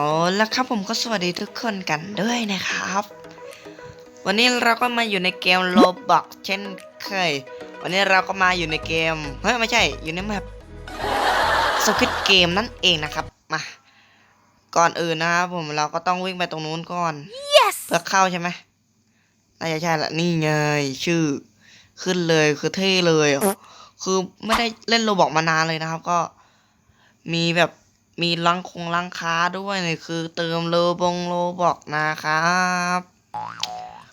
เอาละครับผมก็สวัสดีทุกคนกันด้วยนะครับ วันนี้เราก็มาอยู่ในเกมโลบอกเช่นเคย วันนี้เราก็มาอยู่ในเกมเฮ้ยไม่ใช่อยู่ในแมปสควิตเกมนั่นเองนะครับมาก่อนอื่นนะครับผมเราก็ต้องวิ่งไปตรงนู้นก่อน Yes! เพื่อเข้าใช่ไหมน่าจะใช่ละนี่ไงชื่อ ขึ้นเลยคือเท่เลยอะคือไม่ได้เล่นโลบอกมานานเลยนะครับ ก็มีแบบ มีลังคงลังค้าด้วยเนี่ยคือเติมโลบงโลบอกนะครับ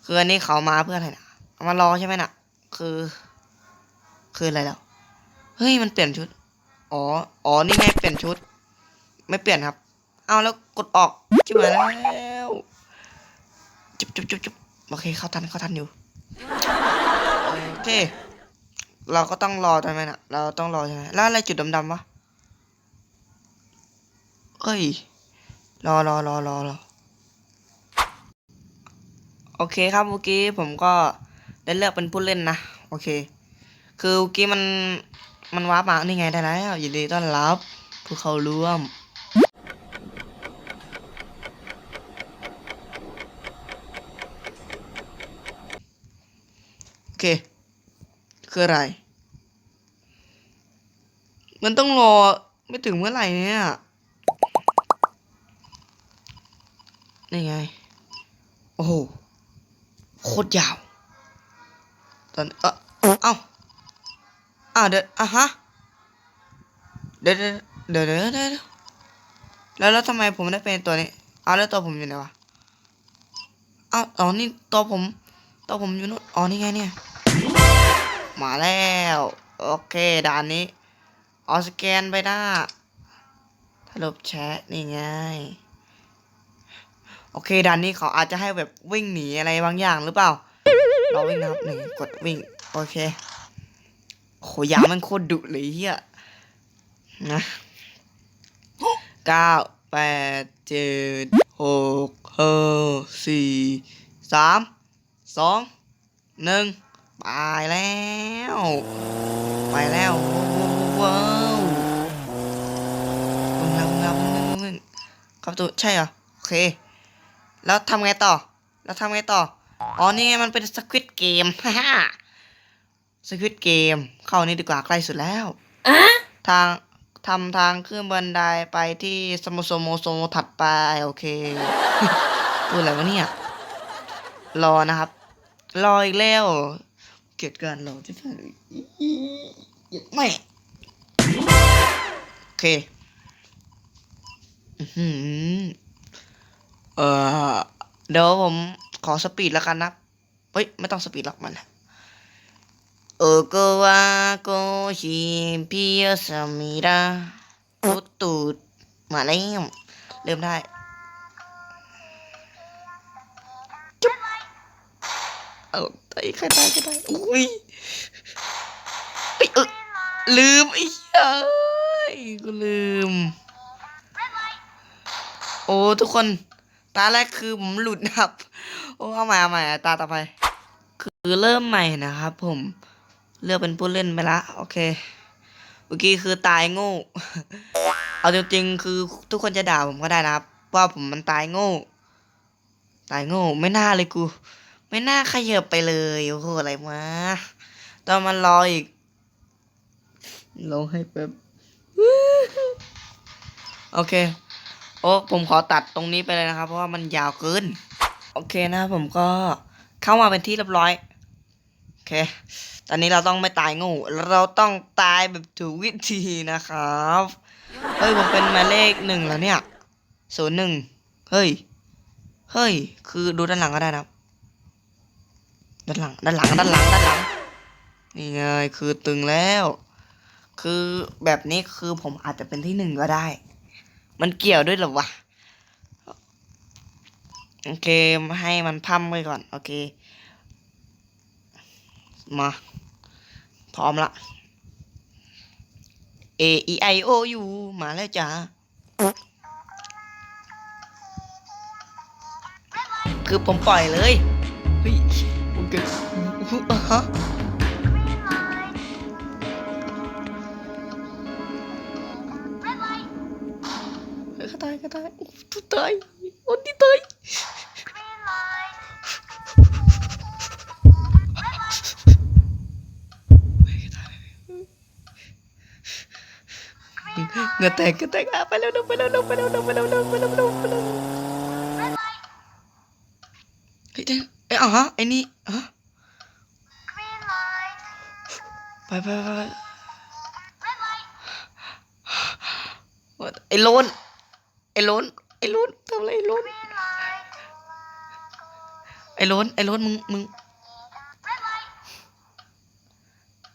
คืออันนี้เขามาเพื่ออะไรนะมารอใช่ไหมน่ะ คือ คืออะไรแล้ว เฮ้ยมันเปลี่ยนชุด อ๋อ อ๋อนี่ไงเปลี่ยนชุด ไม่เปลี่ยนครับ เอาแล้วกดออกจิบแล้วจุบจุบจุบจุบโอเคเข้าทันเข้าทันอยู่โอเค เราก็ต้องรอใช่ไหมน่ะเราต้องรอใช่ไหมแล้วอะไรจุดดำๆวะ เอ้ย รอรอรอรอรอโอเคครับเมื่อกี้ผมก็ได้เลือกเป็นผู้เล่นนะ โอเค คือเมื่อกี้มันมันว้าร์ปมานี่ไงได้แล้วยินดีต้อนรับผู้เข้าร่วม โอเค คืออะไร มันต้องรอไม่ถึงเมื่อไหร่เนี่ย นี่ไง โอ้โห โคตรยาว ตอนเออเอ้าอ้าวเดี๋ยวอะฮะ เดี๋ยวเดี๋ยวเดี๋ยวเดี๋ยวแล้วแล้วทำไมผมได้เป็นตัวนี้อ้าวแล้วตัวผมอยู่ไหนวะอ้าวอ๋อนี่ตัวผมตัวผมอยู่นู่นอ๋อนี่ไงเนี่ย มาแล้ว โอเคด่านนี้เอสแกนไปหน้าถลบแชทนี่ไง โอเคด่านนี้เขาอาจจะให้แบบวิ่งหนีอะไรบางอย่างหรือเปล่า เราวิ่งนะครับหนึ่งกดวิ่ง โอเคโหยามันโคตรดุเลยเฮียนะเก้าแปดเจ็ดหกห้าสี่สามสองหนึ่งไปแล้ว ไปแล้วว้าวว้าวงับงับงับงับครับตัวใช่เหรอ โอเค แล้วทำไงต่อ แล้วทำไงต่อ อ๋อ นี่ไงมันเป็นสควิตเกมฮ่าฮ่าสควิตเกม เข้านี่ดีกว่าใกล้สุดแล้วทางทำทางขึ้นบันไดไปที่สโมโซโมโซถัดไป โอเคพูดอะไรวะเนี่ย รอนะครับ รออีกแล้ว เกลียดการรอที่ผ่านไม่โอเค อื้อหือ เออเดี๋ยวผมขอสปีดแล้วกันนะเฮ้ย ไม่ต้องสปีดหรอกมันแหละโอโกวาโกชิพิยสมิระตุตูดมาแล้วเริ่มได้จุ๊บเอาตายใครตายใครตายอุ้ยเอ้ยเออลืมไอ้ยเอ้ยกูลืม โอ้ ทุกคน ตาแรกคือผมหลุดนะครับ โอ้เอาใหม่เอาใหม่ตาต่อไป คือเริ่มใหม่นะครับ ผมเลือกเป็นผู้เล่นไปละโอเคเมื่อกี้คือตายโง่เอาจริงๆคือทุกคนจะด่าผมก็ได้นะครับ ว่าผมมันตายโง่ ตายโง่ไม่น่าเลยกู ไม่น่าขยับไปเลยโอ้โหอะไรมาตอนมันรออีกรอให้แป๊บโอเค อ้ผมขอตัดตรงนี้ไปเลยนะครับ เพราะว่ามันยาวเกิน โอเคนะครับผมก็เข้ามาเป็นที่เรียบร้อย โอเค ตอนนี้เราต้องไม่ตายงูเราต้องตายแบบถูกวิธีนะครับเฮ้ยผมเป็นหมายเลขหนึ่งแล้วเนี่ยศูนย์หนึ่งเฮ้ย เฮ้ย คือดูด้านหลังก็ได้นะครับด้านหลัง ด้านหลัง ด้านหลัง ด้านหลัง นี่ไง คือตึงแล้ว คือแบบนี้คือผมอาจจะเป็นที่หนึ่งก็ได้ มันเกี่ยวด้วยหรอวะ โอเค ให้มันพั่มไว้ก่อน โอเค มา พร้อมละ A E I O U มาแล้วจ้าคือผมปล่อยเลย เฮ้ยโอเคอะฮะ ๆไปเร็วๆไปเร็วๆไปเร็วๆไปเร็วๆไปเร็วๆเฮ้ยเดี๋ยวเอ้ยอะฮะไอ้นี่ฮะไปไปไปไปไอ้โลน ไอ้โลนไอ้โลนทำอะไรไอ้โลนไอ้โลนไอ้โลนมึงมึง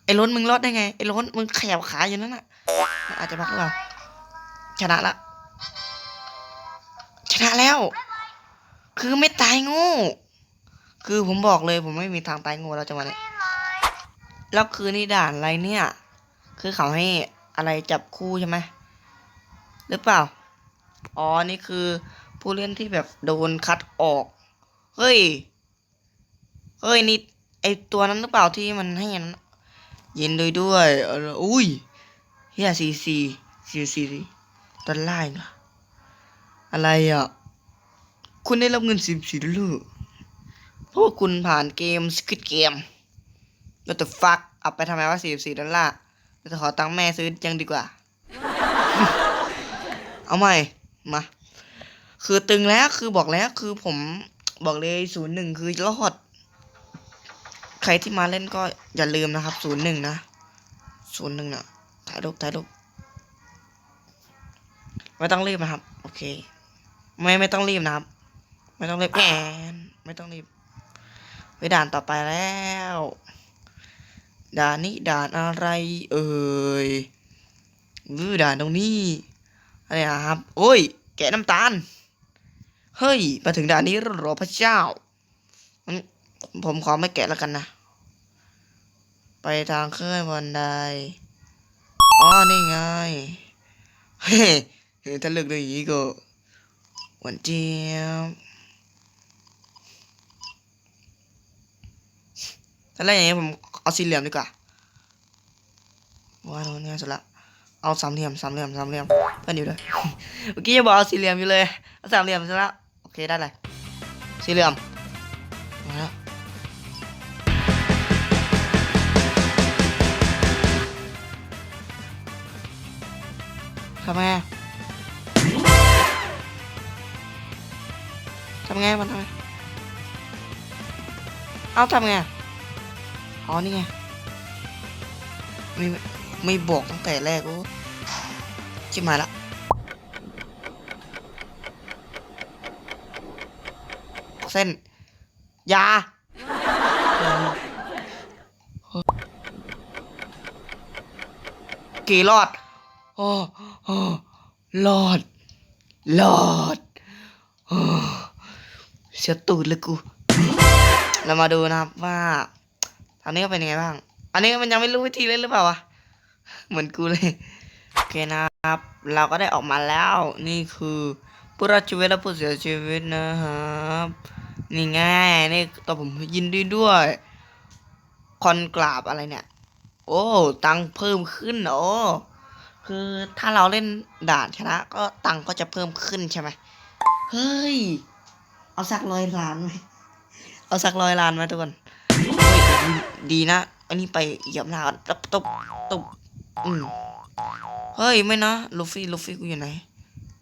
ไอ้โลนมึงรอดได้ไงไอ้โลนมึงขยับขาอยู่นั่นน่ะมันอาจจะพักหรือเปล่าชนะละชนะแล้ว คือไม่ตายง่คือผมบอกเลยผมไม่มีทางตายโง่เราจะมาเนี่ยแล้วคือนี่ด่านอะไรเนี่ย คือเขาให้อะไรจับคู่ใช่ไหมหรือเปล่า อ๋อ นี่คือผู้เล่นที่แบบโดนคัดออก เฮ้ย เฮ้ย นี่ ไอตัวนั้นหรือเปล่าที่มันให้อันนั้นยินด้วยด้วย อุ้ยเฮียซีซีซีซีดอลลาร์เหรออะไรอะ คุณได้รับเงินสิบสี่ดอลลาร์เพราะว่าคุณผ่านเกมสกิทเกมแล้วแต่ฟักเอาไปทำไมว่าสี่สี่ดอลลาร์จะขอตังค์แม่ซื้อยังดีกว่า เอาใหม่ มา คือตึงแล้วคือบอกแล้วคือผมบอกเลยศูนย์หนึ่งคือรอด ใครที่มาเล่นก็อย่าลืมนะครับศูนย์หนึ่งนะศูนย์หนึ่งนะถ่ายรูปถ่ายรูปไม่ต้องรีบนะครับ โอเค ไม่ไม่ต้องรีบนะครับ ไม่ต้องรีบแอนไม่ต้องรีบไปด่านต่อไปแล้ว ด่านนี้ด่านอะไร เอ่ยอือด่านตรงนี้อะไรอะครับ โอ้ย แกะน้ำตาล เฮ้ย มาถึงด่านนี้แล้วหรอพระเจ้า ผมขอไม่แกะแล้วกันนะ ไปทางขึ้นบันได อ๋อ นี่ไง เฮ้ยถ้าเลือกได้อย่างนี้ก็หวานเจี๊ยบถ้าเลือกอย่างนี้ผมเอาสี่เหลี่ยมดีกว่าว่าตรงนี้สุดละ เอาสามเหลี่ยมสามเหลี่ยมสามเหลี่ยมเพื่อนอยู่ด้วยเมื่อกี้จะบอกเอาสี่เหลี่ยมอยู่เลยเอาสามเหลี่ยมซะละโอเคได้เลยสี่เหลี่ยมมาแล้วทำไงทำไงมันทำไงเอาทำไงอ๋อนี่ไงม่ ไม่บอกตั้งแต่แรกโอ้ชิบหาละเส้น ยา กี่รอด โอ้โอ้รอด รอดโอ้เสียตูดเลยกู เรามาดูนะครับว่าทางนี้ก็เป็นยังไงบ้าง อันนี้มันยังไม่รู้วิธีเล่นหรือเปล่าวะ เหมือนกูเลยโอเคนะครับ เราก็ได้ออกมาแล้วนี่คือผู้รอดชีวิตและผู้เสียชีวิตนะครับนี่ง่ายนี่ตัวผมยินดีด้วยคอนกราบอะไรเนี่ย โอ้ตังค์เพิ่มขึ้นโอ้คือถ้าเราเล่นด่านชนะ ก็ตังค์ก็จะเพิ่มขึ้นใช่ไหมเฮ้ย เอาสักร้อยล้านไหมเอาสักร้อยล้านไหมทุกคนดีนะ อันนี้ไปเหยียบหน้ากันตบตบตบ อืมเฮ้ยไม่นะลูฟี่ลูฟี่กูอยู่ไหน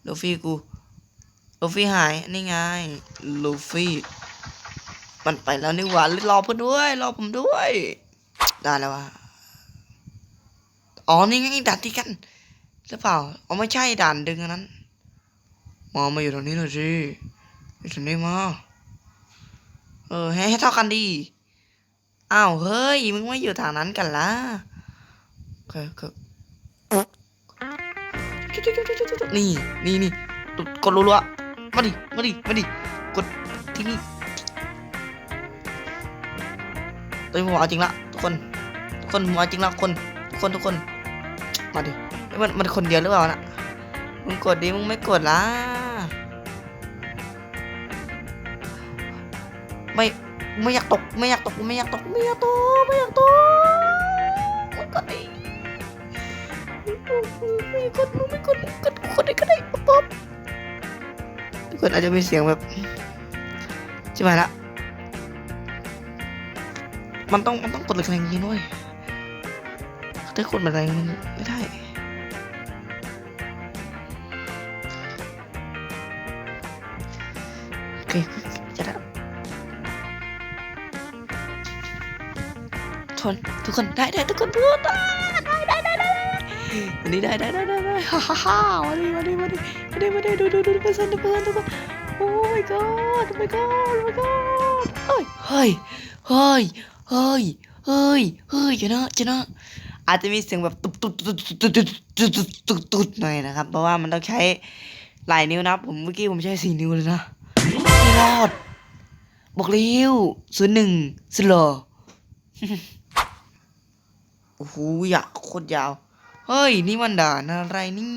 ลูฟี่กูลูฟี่หายนี่ไงลูฟี่มันไปแล้วนี่หว่ารอเพื่อนด้วยรอผมด้วย ได้แล้ววะอ๋อนี่ไงด่านที่กันหรือเปล่าอ๋อไม่ใช่ด่านดึงอันนั้นมามาอยู่ตรงนี้หน่อยสิอยู่ตรงนี้มาเออให้ให้เท่ากันดีอ้าวเฮ้ยมึงไม่อยู่ทางนั้นกันละ โอเคโอเคนี่นี่นี่กดรัวๆมาดิมาดิมาดิกดที่นี่ตอนนี้ผมเอาจริงละทุกคนทุกคนผมเอาจริงละคนทุกคนทุกคนมาดิมันมันคนเดียวหรือเปล่านะมึงกดดิมึงไม่กดละไม่ไม่อยากตกไม่อยากตกไม่อยากตกไม่อยากตกไม่อยากตก กดไม่กดไม่กดกดกดได้ก็ได้ป๊อปทุกคนอาจจะมีเสียงแบบใช่ไหมละมันต้องมันต้องกดแรงๆจริงด้วยถ้ากดแรงมันไม่ได้โอเคจะได้ทนทุกคนได้ได้ทุกคนพูดได้ได้ได้ได้ วันนี้ได้ได้ได้ได้ฮ่าฮ่าฮ่าวันนี้วันนี้วันนี้วันนี้วันนี้ดูดูดูเปอร์เซ็นต์เปอร์เซ็นต์ทุกคนโอ้ my god โอ้ my god โอ้ my god เฮ้ยเฮ้ยเฮ้ยเฮ้ยเฮ้ยเฮ้ยชนะชนะอาจจะมีเสียงแบบตุ๊บตุ๊บตุ๊บตุ๊บตุ๊บตุ๊บตุ๊บตุ๊บตุ๊บหน่อยนะครับ เพราะว่ามันต้องใช้หลายนิ้วนะผมเมื่อกี้ผมใช้สี่นิ้วเลยนะไม่รอดบอกเร็วศูนย์หนึ่งสโลโอ้โหอยากโคตรยาว เฮ้ย นี่มันด่านอะไรนี่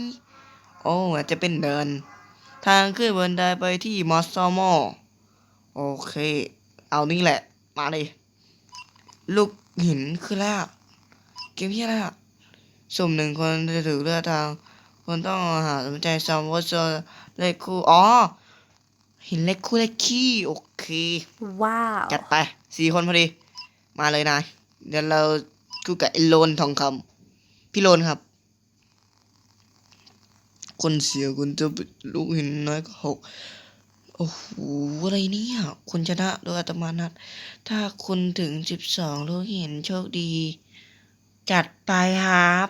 โอ้อาจจะเป็นเดิน ทางขึ้นบันไดไปที่มอสซอมอโอเค เอานี่แหละ มาเลย ลูกหินคืออะไรอะเกมที่อะไรอะสุ่มหนึ่งคนจะถือเลือดทาง คนต้องหาสนใจซอมวอสเลขคู่ อ๋อ หินเล็กคู่เล็กขี้ โอเค ว้าว จัดไปสี่คนพอดี มาเลยนาย เดี๋ยวเราคู่กับไอโลนทองคำ พี่โลนครับ คนเสียคุณจะลูกหินน้อยก็หกโอ้โหอะไรเนี่ยคุณชนะโดยอัตมานัดถ้าคุณถึงสิบสองลูกหินโชคดี จัดไปครับ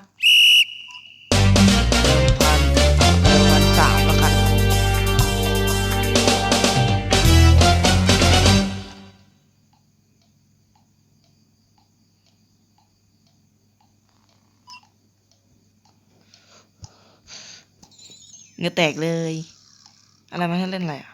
เงือแตกเลย อะไรมาให้เล่นอะไรอะ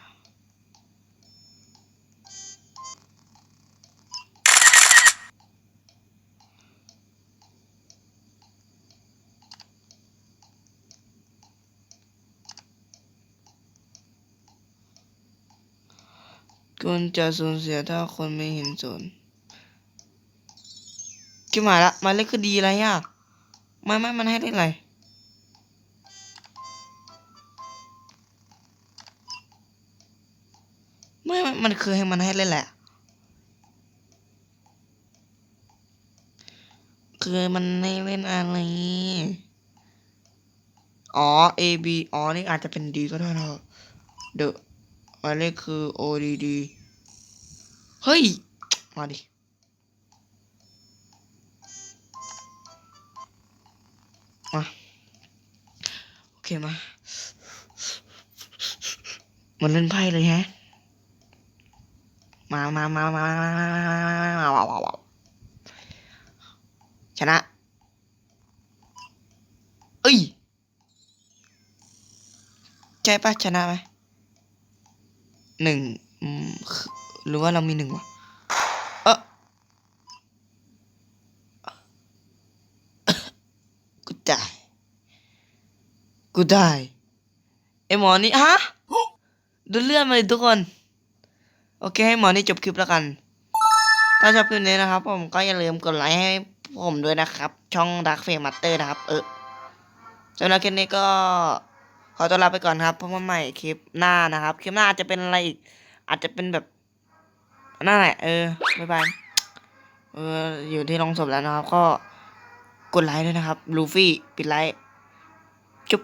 คุณจะสูญเสียถ้าคนไม่เห็นสนกี่หมายละมาเลขคือดีอะไรอะไม่ไม่มันให้เล่นอะไร คือให้มันให้เล่นแหละ คือมันให้เล่นอะไร อ๋อ A B อ๋อ นี่อาจจะเป็น D ก็ได้นะเดอะหมายเลขคือ O D D เฮ้ย มาดิมาโอเคมา มันเล่นไพ่เลยแฮะ มามามามามามามาว้าวว้าวว้าวชนะ เอ้ยใช่ปะชนะไหมหนึ่งอืมคือหรือว่าเรามีหนึ่งวะเออกูได้กูได้ไอหมอนี่ฮะดูเลื่อนมาเลยทุกคน โอเคให้หมอนี่จบคลิปแล้วกัน ถ้าชอบคลิปนี้นะครับ ผมก็อย่าลืมกดไลค์ให้ผมด้วยนะครับ ช่องดักเฟมัตเตอร์นะครับ เออสำหรับคลิปนี้ก็ขอตัวลาไปก่อนครับเพราะว่าใหม่คลิปหน้านะครับ คลิปหน้าอาจจะเป็นอะไรอีก อาจจะเป็นแบบนั่นแหละเออบ๊ายบายเอออยู่ที่ลงศพแล้วนะครับ ก็กดไลค์ด้วยนะครับ ลูฟี่ปิดไลค์จุ๊บ